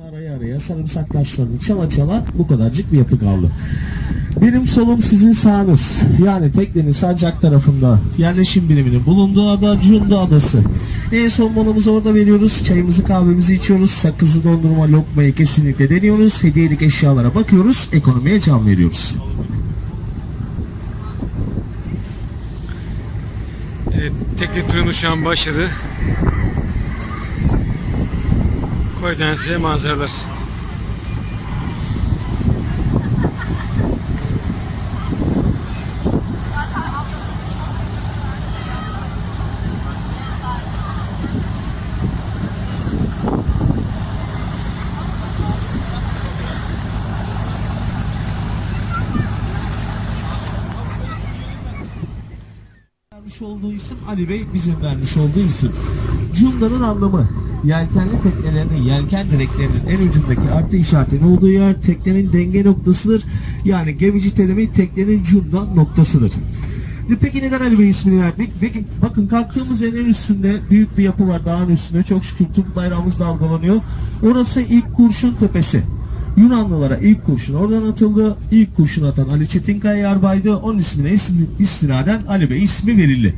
araya araya sarımsak taşlarını çala çala bu kadarcık bir yapı kaldı. Benim solum sizin sağınız. Yani teknenin sancak tarafında yerleşim biriminin bulunduğu ada Cunda Adası. En son molamızı orada veriyoruz. Çayımızı kahvemizi içiyoruz. Sakızlı dondurma lokmayı kesinlikle deniyoruz. Hediyelik eşyalara bakıyoruz. Ekonomiye can veriyoruz. Evet, tekne turumuz şu an başladı. Koydan size manzaralar. vermiş olduğu isim Ali Bey bizim vermiş olduğu isim. Cunda'nın anlamı yelkenli teknelerinin yelken direklerinin en ucundaki artı işaretin olduğu yer teknenin denge noktasıdır. Yani gemici terimi teknenin cunda noktasıdır. Peki neden Ali Bey ismini verdik? Peki bakın kalktığımız yerin üstünde büyük bir yapı var dağın üstünde. Çok şükür Türk bayrağımız dalgalanıyor. Orası ilk kurşun tepesi. Yunanlılara ilk kurşun oradan atıldı. İlk kurşun atan Ali Çetinkaya Yarbay'dı. Onun ismine ismi, istinaden Ali Bey ismi verildi.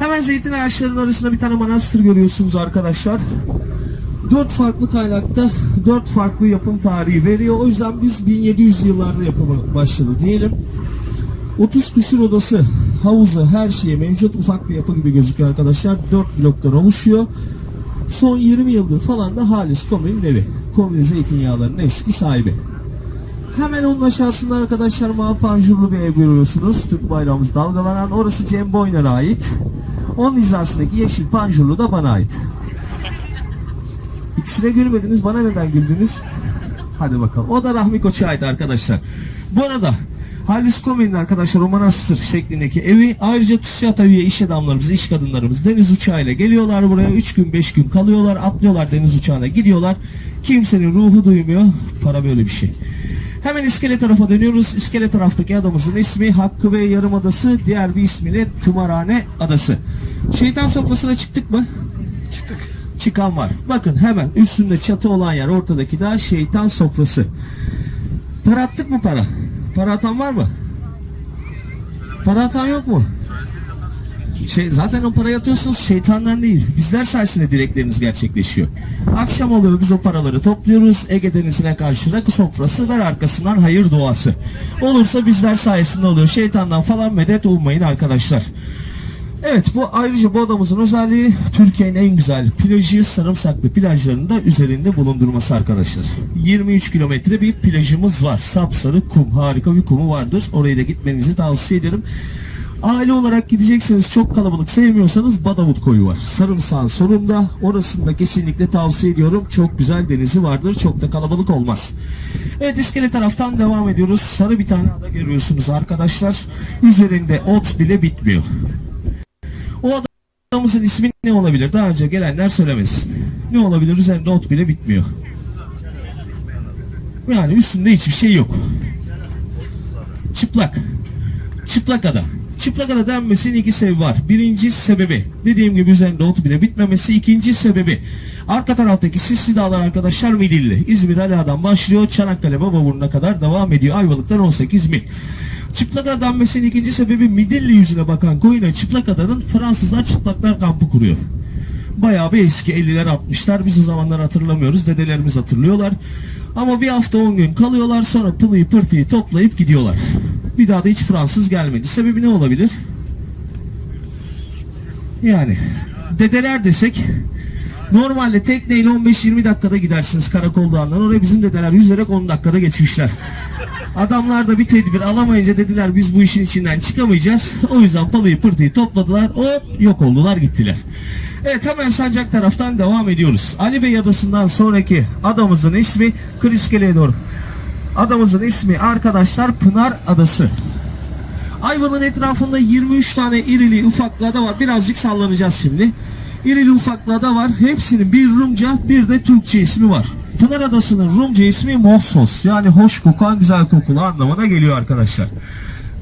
Hemen zeytin ağaçlarının arasında bir tane manastır görüyorsunuz arkadaşlar. Dört farklı kaynakta dört farklı yapım tarihi veriyor. O yüzden biz 1700 yıllarda yapımı başladı diyelim. 30 küsür odası, havuzu, her şeye mevcut ufak bir yapı gibi gözüküyor arkadaşlar. 4 bloktan oluşuyor. Son 20 yıldır falan da Halis Komün'ün evi. Komün zeytinyağlarının eski sahibi. Hemen onun aşağısında arkadaşlar mavi bir ev görüyorsunuz. Türk bayrağımız dalgalanan. Orası Cem Boyner'a ait. Onun hizasındaki yeşil panjurlu da bana ait. İkisine gülmediniz. Bana neden güldünüz? Hadi bakalım. O da Rahmi Koç'a ait arkadaşlar. Bu arada Halis Komi'nin arkadaşlar o manastır şeklindeki evi ayrıca TÜSİAD'a üye iş adamlarımız, iş kadınlarımız deniz uçağıyla geliyorlar buraya 3 gün 5 gün kalıyorlar atlıyorlar deniz uçağına gidiyorlar. Kimsenin ruhu duymuyor. Para böyle bir şey. Hemen iskele tarafa dönüyoruz. İskele taraftaki adamızın ismi Hakkı Bey Yarımadası. Diğer bir ismiyle Tımarhane Adası. Şeytan sofrasına çıktık mı? Çıktık. çıkan var. Bakın hemen üstünde çatı olan yer ortadaki daha şeytan sofrası. Para attık mı para? Para atan var mı? Para atan yok mu? Şey, zaten o parayı atıyorsunuz şeytandan değil. Bizler sayesinde dilekleriniz gerçekleşiyor. Akşam oluyor biz o paraları topluyoruz. Ege Denizi'ne karşı rakı sofrası ve arkasından hayır duası. Olursa bizler sayesinde oluyor. Şeytandan falan medet ummayın arkadaşlar. Evet bu ayrıca bu adamızın özelliği Türkiye'nin en güzel plajı sarımsaklı plajlarını da üzerinde bulundurması arkadaşlar. 23 kilometre bir plajımız var. Sapsarı kum harika bir kumu vardır. Oraya da gitmenizi tavsiye ederim. Aile olarak gidecekseniz çok kalabalık sevmiyorsanız Badavut koyu var. Sarımsağın sonunda orasını da kesinlikle tavsiye ediyorum. Çok güzel denizi vardır. Çok da kalabalık olmaz. Evet iskele taraftan devam ediyoruz. Sarı bir tane ada görüyorsunuz arkadaşlar. Üzerinde ot bile bitmiyor. O adamımızın ismi ne olabilir? Daha önce gelenler söylemesin. Ne olabilir? Üzerinde ot bile bitmiyor. Yani üstünde hiçbir şey yok. Çıplak. Çıplak ada. Çıplak ada denmesinin iki sebebi var. Birinci sebebi dediğim gibi üzerinde ot bile bitmemesi. İkinci sebebi arka taraftaki Sisli Dağlar arkadaşlar Midilli. İzmir Ala'dan başlıyor. Çanakkale Bababurnu'na kadar devam ediyor. Ayvalık'tan 18 mil. Çıplak ada denmesinin ikinci sebebi Midilli yüzüne bakan koyuna çıplak adanın Fransızlar çıplaklar kampı kuruyor. Bayağı bir eski 50'ler 60'lar biz o zamanlar hatırlamıyoruz dedelerimiz hatırlıyorlar. Ama bir hafta 10 gün kalıyorlar sonra pılıyı pırtıyı toplayıp gidiyorlar. Bir daha da hiç Fransız gelmedi. Sebebi ne olabilir? Yani dedeler desek normalde tekneyle 15-20 dakikada gidersiniz karakoldan oraya bizim dedeler yüzerek 10 dakikada geçmişler. Adamlar da bir tedbir alamayınca dediler biz bu işin içinden çıkamayacağız. O yüzden palıyı pırtıyı topladılar. Hop yok oldular gittiler. Evet hemen sancak taraftan devam ediyoruz. Ali Bey adasından sonraki adamızın ismi Kriskele'ye doğru. Adamızın ismi arkadaşlar Pınar Adası. Ayvalık'ın etrafında 23 tane irili ufaklı ada var. Birazcık sallanacağız şimdi. İrili ufaklı ada var. Hepsinin bir Rumca bir de Türkçe ismi var. Pınar Adası'nın Rumca ismi Mofsos. Yani hoş kokan güzel kokulu anlamına geliyor arkadaşlar.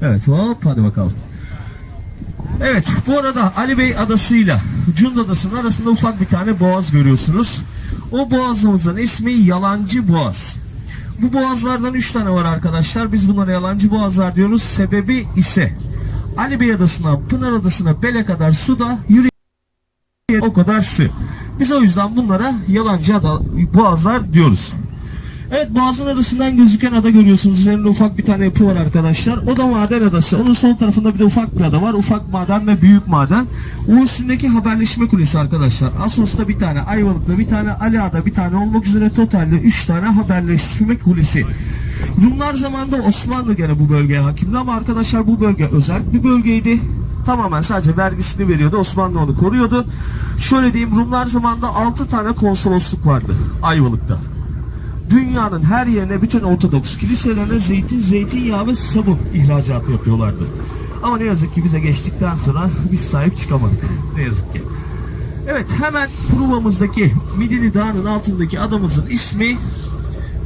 Evet hop hadi bakalım. Evet bu arada Ali Bey adasıyla Cunda Adası'nın arasında ufak bir tane boğaz görüyorsunuz. O boğazımızın ismi Yalancı Boğaz. Bu boğazlardan 3 tane var arkadaşlar. Biz bunlara yalancı boğazlar diyoruz. Sebebi ise Ali Bey Adası'na, Pınar Adası'na, Bele kadar suda yürü o kadar sığ. Biz o yüzden bunlara yalancı boğazlar diyoruz. Evet boğazın arasından gözüken ada görüyorsunuz. Üzerinde ufak bir tane yapı var arkadaşlar. O da maden adası. Onun sol tarafında bir de ufak bir ada var. Ufak maden ve büyük maden. O üstündeki haberleşme kulesi arkadaşlar. Asos'ta bir tane, Ayvalık'ta bir tane, Aliağa'da bir tane olmak üzere totalde 3 tane haberleşme kulesi. Rumlar zamanında Osmanlı gene bu bölgeye hakimdi ama arkadaşlar bu bölge özel bir bölgeydi. Tamamen sadece vergisini veriyordu. Osmanlı onu koruyordu. Şöyle diyeyim Rumlar zamanında 6 tane konsolosluk vardı Ayvalık'ta dünyanın her yerine bütün Ortodoks kiliselerine zeytin, zeytinyağı ve sabun ihracatı yapıyorlardı. Ama ne yazık ki bize geçtikten sonra biz sahip çıkamadık. Ne yazık ki. Evet hemen Pruva'mızdaki Midilli Dağı'nın altındaki adamızın ismi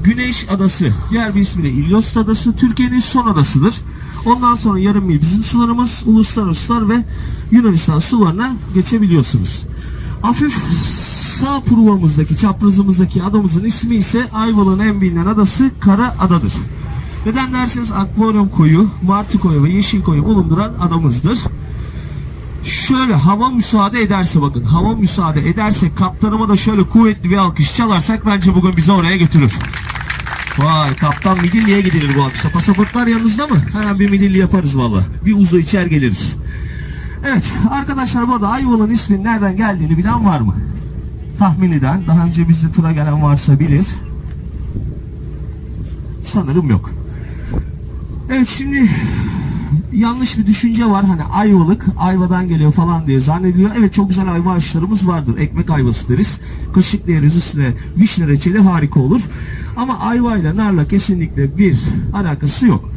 Güneş Adası. Diğer bir ismiyle İlyos Adası. Türkiye'nin son adasıdır. Ondan sonra yarım mil bizim sularımız, uluslararası sular ve Yunanistan sularına geçebiliyorsunuz. Hafif sağ pruvamızdaki, çaprazımızdaki adamızın ismi ise Ayvalık'ın en bilinen adası Kara Adadır. Neden derseniz akvaryum koyu, martı koyu ve yeşil koyu bulunduran adamızdır. Şöyle hava müsaade ederse bakın hava müsaade ederse kaptanıma da şöyle kuvvetli bir alkış çalarsak bence bugün bizi oraya götürür. Vay kaptan midilliye gidilir bu akşam. Pasaportlar yanınızda mı? Hemen bir midilli yaparız valla. Bir uzu içer geliriz. Evet arkadaşlar burada Ayvalık'ın isminin nereden geldiğini bilen var mı? Tahmin eden. Daha önce bizde tura gelen varsa bilir. Sanırım yok. Evet şimdi yanlış bir düşünce var. Hani ayvalık ayvadan geliyor falan diye zannediliyor. Evet çok güzel ayva ağaçlarımız vardır. Ekmek ayvası deriz. Kaşıklayarız üstüne vişne reçeli harika olur. Ama ayva ile narla kesinlikle bir alakası yok.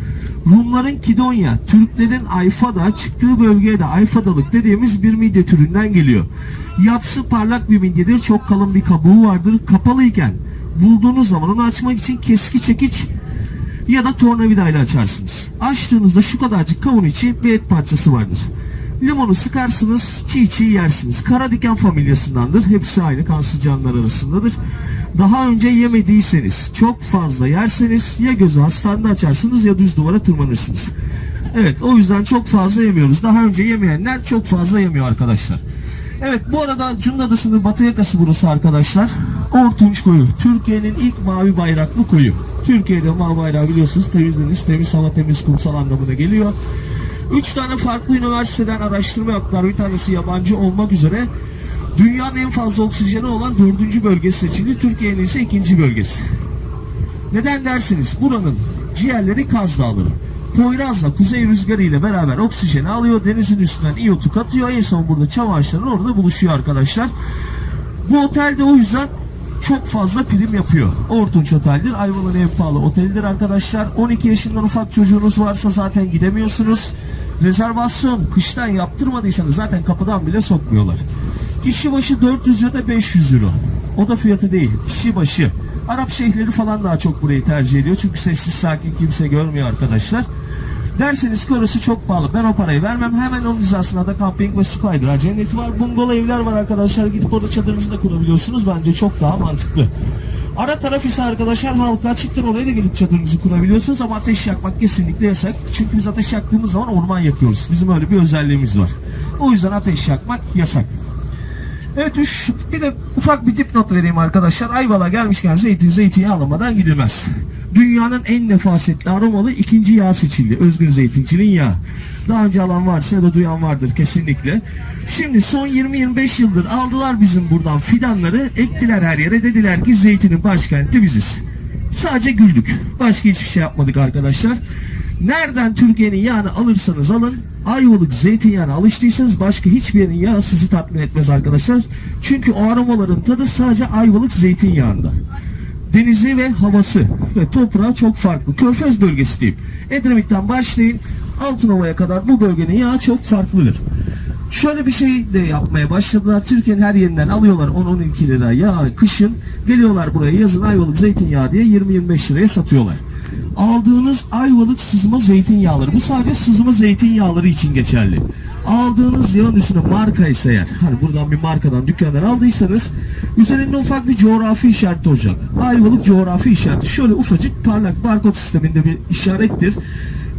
Rumların Kidonya, Türklerin Ayfada çıktığı bölgeye de Ayfadalık dediğimiz bir midye türünden geliyor. Yapısı parlak bir midyedir. Çok kalın bir kabuğu vardır. Kapalıyken bulduğunuz zaman onu açmak için keski çekiç ya da tornavida ile açarsınız. Açtığınızda şu kadarcık kavun içi bir et parçası vardır. Limonu sıkarsınız, çiğ çiğ yersiniz. Kara diken familyasındandır. Hepsi aynı kansız canlılar arasındadır. Daha önce yemediyseniz, çok fazla yerseniz ya gözü hastanede açarsınız ya düz duvara tırmanırsınız. Evet o yüzden çok fazla yemiyoruz. Daha önce yemeyenler çok fazla yemiyor arkadaşlar. Evet bu arada Cunda Adası'nın batı yakası burası arkadaşlar. Ortunç koyu. Türkiye'nin ilk mavi bayraklı koyu. Türkiye'de mavi bayrağı biliyorsunuz temiz deniz, temiz hava, temiz kumsal anlamına geliyor. Üç tane farklı üniversiteden araştırma yaptılar. Bir tanesi yabancı olmak üzere. Dünyanın en fazla oksijeni olan dördüncü bölgesi seçildi. Türkiye'nin ise ikinci bölgesi. Neden dersiniz? Buranın ciğerleri Kaz Dağları. Poyraz'la kuzey rüzgarı ile beraber oksijeni alıyor. Denizin üstünden iyotu katıyor. En son burada çam ağaçları orada buluşuyor arkadaşlar. Bu otelde o yüzden çok fazla prim yapıyor. Ortunç Otel'dir. Ayvalık'ın en pahalı otelidir arkadaşlar. 12 yaşından ufak çocuğunuz varsa zaten gidemiyorsunuz. Rezervasyon kıştan yaptırmadıysanız zaten kapıdan bile sokmuyorlar. Kişi başı 400 ya da 500 euro. O da fiyatı değil. Kişi başı. Arap şeyhleri falan daha çok burayı tercih ediyor. Çünkü sessiz sakin kimse görmüyor arkadaşlar. Derseniz ki orası çok pahalı. Ben o parayı vermem. Hemen onun hizasına da camping ve su kaydırağı cenneti var. Bungalov evler var arkadaşlar. Gidip orada çadırınızı da kurabiliyorsunuz. Bence çok daha mantıklı. Ara taraf ise arkadaşlar halka açıktır. Oraya da gelip çadırınızı kurabiliyorsunuz ama ateş yakmak kesinlikle yasak. Çünkü biz ateş yaktığımız zaman orman yakıyoruz. Bizim öyle bir özelliğimiz var. O yüzden ateş yakmak yasak. Evet üç, bir de ufak bir dipnot vereyim arkadaşlar. Ayvalık'a gelmişken zeytin zeytinyağı alamadan gidilmez. Dünyanın en nefasetli aromalı ikinci yağ seçildi. Özgün zeytincinin yağı. Daha önce alan varsa ya da duyan vardır kesinlikle. Şimdi son 20-25 yıldır aldılar bizim buradan fidanları, ektiler her yere. Dediler ki zeytinin başkenti biziz. Sadece güldük. Başka hiçbir şey yapmadık arkadaşlar. Nereden Türkiye'nin yağını alırsanız alın Ayvalık zeytinyağına alıştıysanız başka hiçbir yerin yağı sizi tatmin etmez arkadaşlar. Çünkü o aromaların tadı sadece Ayvalık zeytinyağında. Denizi ve havası ve toprağı çok farklı. Körfez bölgesi diyeyim. Edremit'ten başlayın Altınova'ya kadar bu bölgenin yağı çok farklıdır. Şöyle bir şey de yapmaya başladılar. Türkiye'nin her yerinden alıyorlar 10-12 lira yağ kışın. Geliyorlar buraya yazın Ayvalık zeytinyağı diye 20-25 liraya satıyorlar aldığınız ayvalık sızma zeytinyağları. Bu sadece sızma zeytinyağları için geçerli. Aldığınız yağın üstüne marka ise eğer, hani buradan bir markadan dükkandan aldıysanız üzerinde ufak bir coğrafi işareti olacak. Ayvalık coğrafi işareti. Şöyle ufacık parlak barkod sisteminde bir işarettir.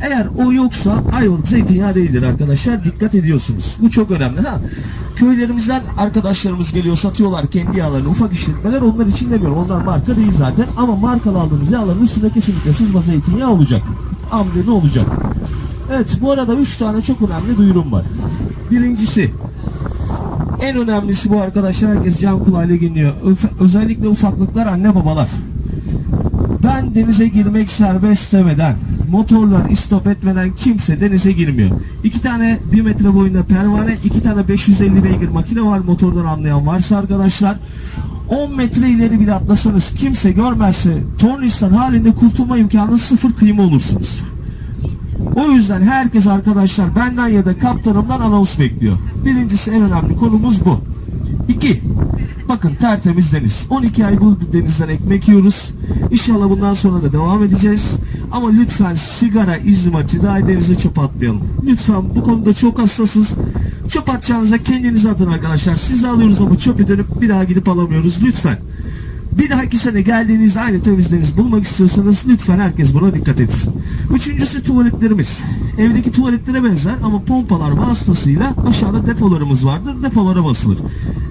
Eğer o yoksa Ayvalık zeytinyağı değildir arkadaşlar. Dikkat ediyorsunuz. Bu çok önemli. Ha, köylerimizden arkadaşlarımız geliyor satıyorlar kendi yağlarını ufak işletmeler. Onlar için demiyorum. Onlar marka değil zaten. Ama markalı aldığımız yağların üstünde kesinlikle sızma zeytinyağı olacak. Amblemi olacak. Evet bu arada 3 tane çok önemli duyurum var. Birincisi en önemlisi bu arkadaşlar herkes can kulağıyla dinliyor. Özellikle ufaklıklar anne babalar. Ben denize girmek serbest demeden, motorlar istop etmeden kimse denize girmiyor. İki tane 1 metre boyunda pervane, iki tane 550 beygir makine var motordan anlayan varsa arkadaşlar. 10 metre ileri bile atlasanız kimse görmezse tornistan halinde kurtulma imkanı sıfır kıyma olursunuz. O yüzden herkes arkadaşlar benden ya da kaptanımdan anons bekliyor. Birincisi en önemli konumuz bu. İki, bakın tertemiz deniz. 12 ay bu denizden ekmek yiyoruz. İnşallah bundan sonra da devam edeceğiz. Ama lütfen sigara, izmarit, dahi denize çöp atmayalım. Lütfen bu konuda çok hassasız. Çöp atacağınıza kendinizi atın arkadaşlar. Sizi alıyoruz ama çöpü dönüp bir daha gidip alamıyoruz. Lütfen. Bir dahaki sene geldiğinizde aynı temiz deniz bulmak istiyorsanız lütfen herkes buna dikkat etsin. Üçüncüsü tuvaletlerimiz. Evdeki tuvaletlere benzer ama pompalar vasıtasıyla aşağıda depolarımız vardır. Depolara basılır.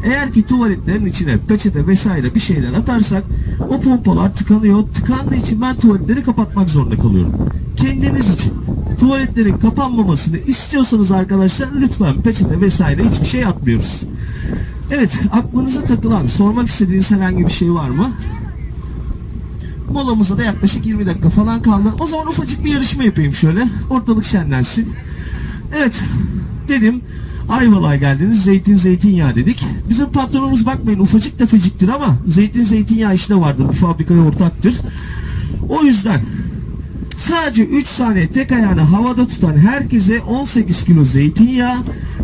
Eğer ki tuvaletlerin içine peçete vesaire bir şeyler atarsak o pompalar tıkanıyor. Tıkandığı için ben tuvaletleri kapatmak zorunda kalıyorum. Kendiniz için tuvaletlerin kapanmamasını istiyorsanız arkadaşlar lütfen peçete vesaire hiçbir şey atmıyoruz. Evet, aklınıza takılan, sormak istediğiniz herhangi bir şey var mı? Molamıza da yaklaşık 20 dakika falan kaldı. O zaman ufacık bir yarışma yapayım şöyle. Ortalık şenlensin. Evet, dedim. Ayvalık'a geldiniz, zeytin zeytinyağı dedik. Bizim patronumuz bakmayın ufacık tefeciktir ama zeytin zeytinyağı işte vardır. Bu fabrikaya ortaktır. O yüzden Sadece 3 saniye tek ayağını havada tutan herkese 18 kilo zeytinyağı,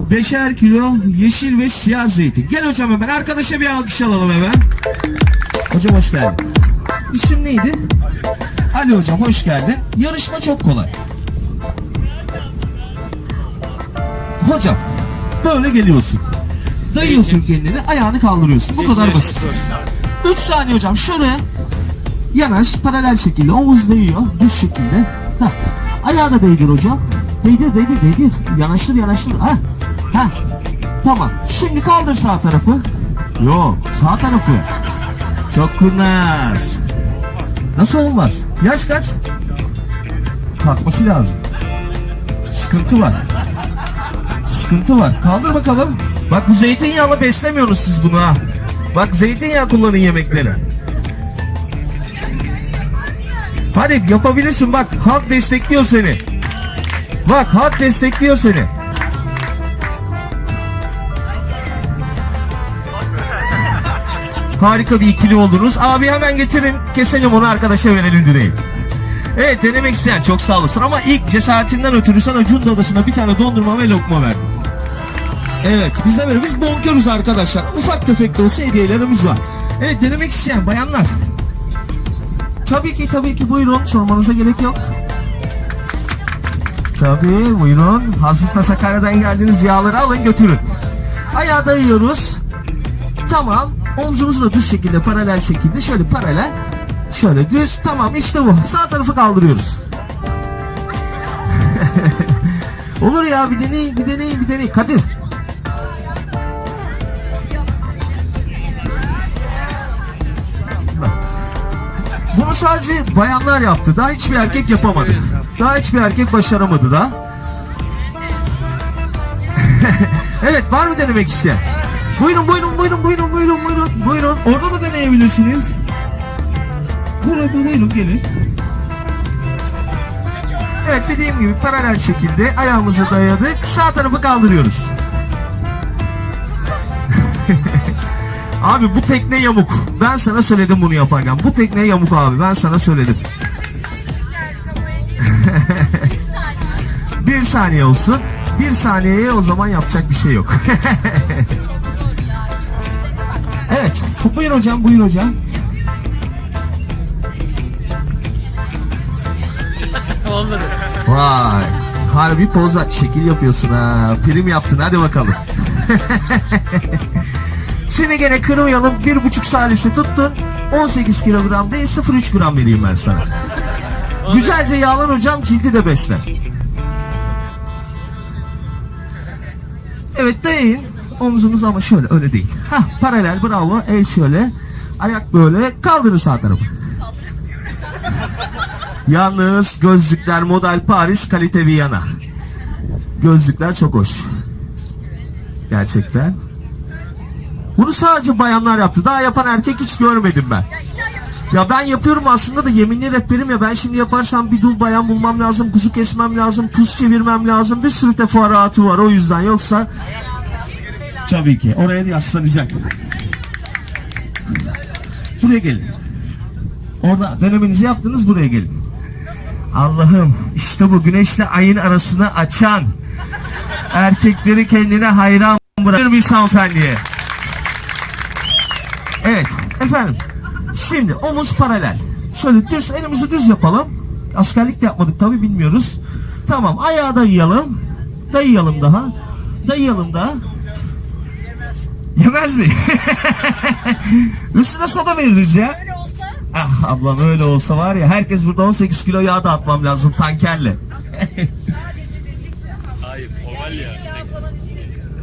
5'er kilo yeşil ve siyah zeytin. Gel hocam hemen arkadaşa bir alkış alalım hemen. Hocam hoş geldin. İsim neydi? Ali hocam hoş geldin. Yarışma çok kolay. Hocam böyle geliyorsun. Dayıyorsun kendini ayağını kaldırıyorsun. Bu kadar basit. 3 saniye hocam şuraya Yanaş paralel şekilde omuz değiyor düz şekilde. Heh. Ayağına değdir hocam. Değdir değdir değdir. Yanaştır yanaştır. Ha. Ha. Tamam. Şimdi kaldır sağ tarafı. Yok sağ tarafı. Çok kurnaz. Nasıl olmaz? Yaş kaç? Kalkması lazım. Sıkıntı var. Sıkıntı var. Kaldır bakalım. Bak bu zeytinyağla beslemiyorsunuz siz bunu ha. Bak zeytinyağı kullanın yemeklere. Hadi yapabilirsin bak halk destekliyor seni. Bak halk destekliyor seni. Harika bir ikili oldunuz. Abi hemen getirin keselim onu arkadaşa verelim direği. Evet denemek isteyen çok sağ olasın ama ilk cesaretinden ötürü sana Cunda Adası'na bir tane dondurma ve lokma verdim. Evet biz de böyle biz bonkörüz arkadaşlar. Ufak tefek de olsa hediyelerimiz var. Evet denemek isteyen bayanlar Tabii ki tabii ki buyurun sormanıza gerek yok. Tabii buyurun. Hazırta Sakarya'dan geldiniz yağları alın götürün. Ayağa dayıyoruz. Tamam. Omzumuzu da düz şekilde paralel şekilde şöyle paralel. Şöyle düz. Tamam işte bu. Sağ tarafı kaldırıyoruz. Olur ya bir deneyin bir deneyin bir deneyin. Kadir. Bunu sadece bayanlar yaptı. Daha hiçbir erkek yapamadı. Daha hiçbir erkek başaramadı da. evet var mı denemek isteyen? Buyurun buyurun buyurun buyurun buyurun buyurun buyurun. Orada da deneyebilirsiniz. Buyurun buyurun gelin. Evet dediğim gibi paralel şekilde ayağımızı dayadık. Sağ tarafı kaldırıyoruz. Abi bu tekne yamuk. Ben sana söyledim bunu yaparken. Bu tekne yamuk abi. Ben sana söyledim. bir saniye olsun. Bir saniyeye o zaman yapacak bir şey yok. evet. Buyur hocam. Buyur hocam. Olmadı. Vay. Harbi poz ver- şekil yapıyorsun ha. Prim yaptın hadi bakalım. Seni gene kırmayalım. Bir buçuk salisi tuttun. 18 kilogram değil 0,3 gram vereyim ben sana. Güzelce yağlan hocam cildi de besler. Evet dayayın. Omzunuz ama şöyle öyle değil. Hah paralel bravo. El şöyle. Ayak böyle. Kaldırın sağ tarafı. Yalnız gözlükler model Paris kalite Viyana. Gözlükler çok hoş. Gerçekten. Bunu sadece bayanlar yaptı. Daha yapan erkek hiç görmedim ben. Ya ben yapıyorum aslında da yeminli rehberim ya ben şimdi yaparsam bir dul bayan bulmam lazım, kuzu kesmem lazım, tuz çevirmem lazım. Bir sürü teferruatı var o yüzden yoksa tabii ki oraya yaslanacak. Buraya gelin. Orada denemenizi yaptınız buraya gelin. Allah'ım işte bu güneşle ayın arasını açan erkekleri kendine hayran bırakır bir hanımefendiye. Evet efendim. Şimdi omuz paralel. Şöyle düz elimizi düz yapalım. Askerlik de yapmadık tabi bilmiyoruz. Tamam ayağı dayayalım. Dayayalım daha. Dayayalım daha. Yemez mi? Üstüne soda veririz ya. Öyle olsa Ah ablam öyle olsa var ya herkes burada 18 kilo yağ da atmam lazım tankerle. Hayır, oval ya.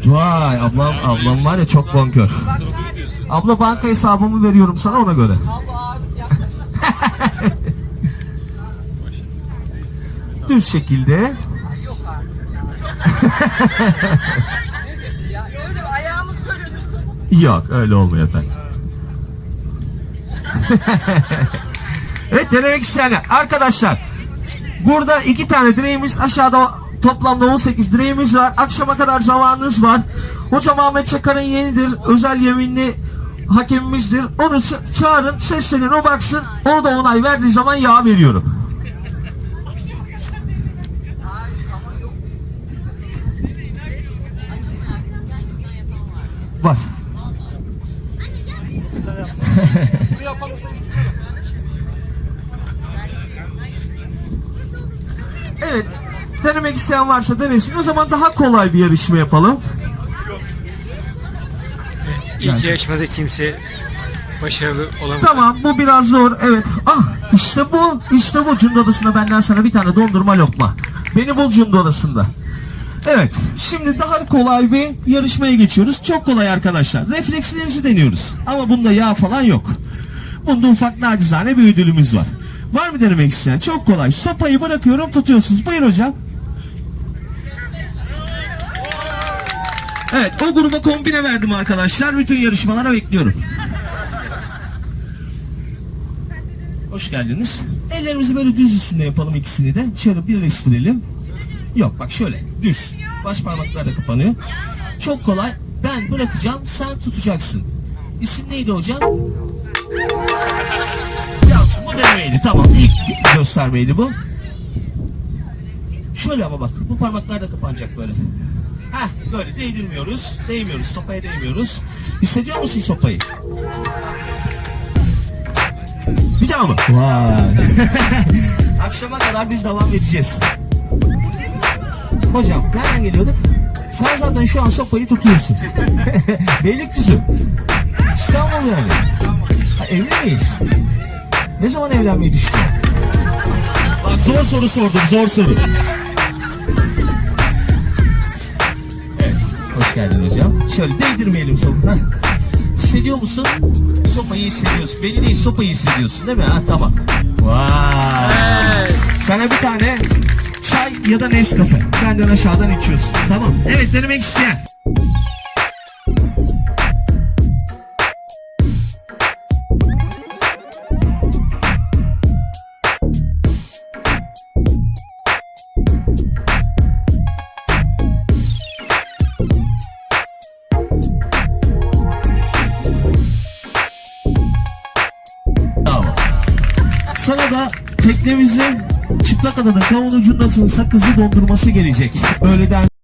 Vay ablam ablam var ya çok bonkör. Abla banka hesabımı veriyorum sana ona göre. Düz şekilde. Yok artık. ya öyle ayağımız böyle. Yok öyle olmuyor efendim. evet denemek isteyenler. Arkadaşlar burada iki tane direğimiz aşağıda toplamda 18 direğimiz var. Akşama kadar zamanınız var. Hocam Ahmet Çakar'ın yenidir. Özel yeminli hakemimizdir. Onu ça- çağırın seslenin o baksın. Onu da onay verdiği zaman yağ veriyorum. Var. Evet. Denemek isteyen varsa denesin. O zaman daha kolay bir yarışma yapalım. İlk yarışmada kimse başarılı olamadı. Tamam bu biraz zor. Evet. Ah işte bu. İşte bu. Cunda Adası'na benden sana bir tane dondurma lokma. Beni bul Cunda Adası'nda. Evet. Şimdi daha kolay bir yarışmaya geçiyoruz. Çok kolay arkadaşlar. Reflekslerinizi deniyoruz. Ama bunda yağ falan yok. Bunda ufak nacizane bir ödülümüz var. Var mı denemek isteyen? Çok kolay. Sopayı bırakıyorum tutuyorsunuz. Buyur hocam. Evet o gruba kombine verdim arkadaşlar. Bütün yarışmalara bekliyorum. Hoş geldiniz. Ellerimizi böyle düz üstünde yapalım ikisini de. Şöyle birleştirelim. Yok bak şöyle düz. Baş parmaklar da kapanıyor. Çok kolay. Ben bırakacağım sen tutacaksın. İsim neydi hocam? Yansın bu denemeydi. Tamam ilk göstermeydi bu. Şöyle ama bak bu parmaklar da kapanacak böyle. Heh böyle değdirmiyoruz. Değmiyoruz. Sopaya değmiyoruz. Hissediyor musun sopayı? Bir daha mı? Vay. Akşama kadar biz devam edeceğiz. Hocam nereden geliyorduk? Sen zaten şu an sopayı tutuyorsun. Beylikdüzü. İstanbul yani. Ha, evli miyiz? Ne zaman evlenmeyi düşünüyorsun? Bak zor soru sordum zor soru. Geldin hocam. Şöyle değdirmeyelim soluna. Hissediyor musun? Sopayı hissediyorsun. Beni değil sopayı hissediyorsun değil mi? Ha tamam. Vay. Sana bir tane çay ya da Nescafe. Benden aşağıdan içiyorsun. Tamam. Evet denemek isteyen. Da teknemizde çıplak adanın kavun ucundasın sakızı dondurması gelecek. Öğleden